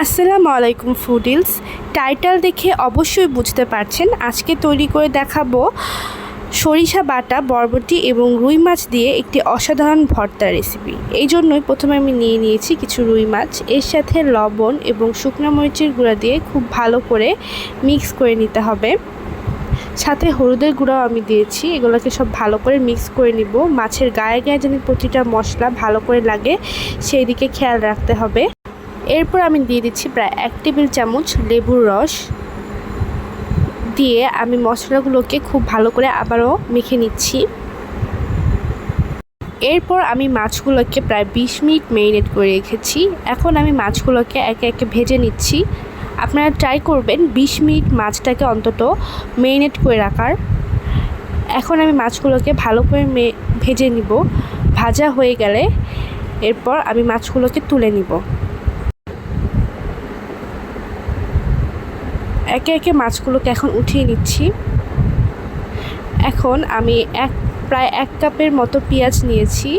আসসালামু আলাইকুম ফুডিলস। টাইটেল দেখে অবশ্যই বুঝতে পারছেন। আজকে তৈরি করে দেখাবো সরিষা বাটা, বরবটি এবং রুই মাছ দিয়ে একটি অসাধারণ ভর্তা রেসিপি। এই জন্যই প্রথমে আমি নিয়ে নিয়েছি কিছু রুই মাছ। এর সাথে লবণ এবং শুকনো মরিচের গুঁড়া দিয়ে খুব ভালো করে মিক্স করে নিতে হবে। সাথে হলুদের গুঁড়াও আমি দিয়েছি। এগুলোকে সব ভালো করে মিক্স করে নিব। মাছের গায়ে গায়ে যেন প্রতিটা মশলা ভালো করে লাগে সেই দিকে খেয়াল রাখতে হবে। এরপর আমি দিয়ে দিচ্ছি প্রায় এক টেবিল চামচ লেবুর রস। দিয়ে আমি মশলাগুলোকে খুব ভালো করে আবারও মেখে নিচ্ছি। এরপর আমি মাছগুলোকে প্রায় বিশ মিনিট মেরিনেট করে রেখেছি। এখন আমি মাছগুলোকে একে একে ভেজে নিচ্ছি। আপনারা ট্রাই করবেন বিশ মিনিট মাছটাকে অন্তত মেরিনেট করে রাখার। এখন আমি মাছগুলোকে ভালো করে ভেজে নিব। ভাজা হয়ে গেলে এরপর আমি মাছগুলোকে তুলে নিব। একে একে মাছগুলোকে এখন উঠিয়ে নিচ্ছি। এখন আমি এক, প্রায় এক কাপের মতো পেঁয়াজ নিয়েছি।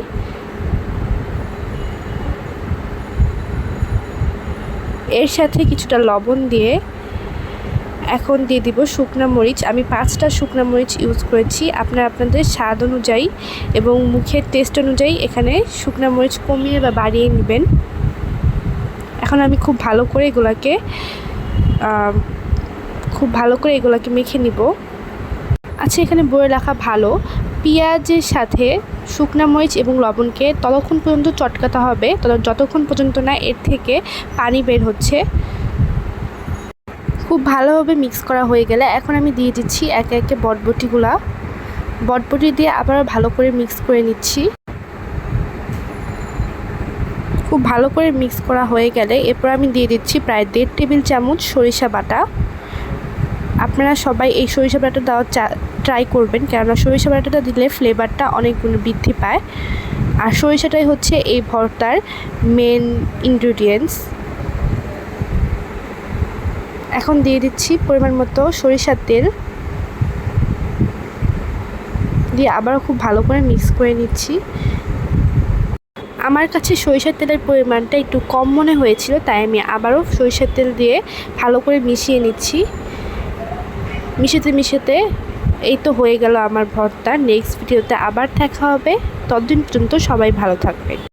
এর সাথে কিছুটা লবণ দিয়ে এখন দিয়ে দিব শুকনা মরিচ। আমি পাঁচটা শুকনা মরিচ ইউজ করেছি। আপনারা আপনাদের স্বাদ অনুযায়ী এবং মুখের টেস্ট অনুযায়ী এখানে শুকনা মরিচ কমিয়ে বা বাড়িয়ে নেবেন। এখন আমি খুব ভালো করে এগুলাকে খুব ভালো করে এগুলোকে মেখে নিব। আচ্ছা এখানে বয়ে রাখা ভালো। পেঁয়াজের সাথে শুকনা মরিচ এবং লবণকে ততক্ষণ পর্যন্ত চটকাতে হবে। যতক্ষণ পর্যন্ত না এর থেকে পানি বের হচ্ছে। খুব ভালোভাবে মিক্স করা হয়ে গেলে এখন আমি দিয়ে দিচ্ছি একে একে বটবটিগুলা। বটবটি দিয়ে আবার ভালো করে মিক্স করে নিচ্ছি। খুব ভালো করে মিক্স করা হয়ে গেলে এরপর আমি দিয়ে দিচ্ছি প্রায় দেড় টেবিল চামচ সরিষা বাটা। আপনারা সবাই এই সরিষা বাটা দেওয়ার ট্রাই করবেন। কেননা সরিষা বাটাটা দিলে ফ্লেভারটা অনেক গুণ বৃদ্ধি পায়। আর সরিষাটাই হচ্ছে এই ভর্তার মেন ইনগ্রিডিয়েন্টস এখন দিয়ে দিচ্ছি পরিমাণ মতো সরিষার তেল। দিয়ে আবারও খুব ভালো করে মিক্স করে নিচ্ছি। আমার কাছে সরিষার তেলের পরিমাণটা একটু কম মনে হয়েছিল, তাই আমি আবারও সরিষার তেল দিয়ে ভালো করে মিশিয়ে নিচ্ছি। মিশাতে মিশেতে এই তো হয়ে গেল আমার ভর্তা। নেক্সট ভিডিওতে আবার দেখা হবে। ততদিন পর্যন্ত সবাই ভালো থাকবে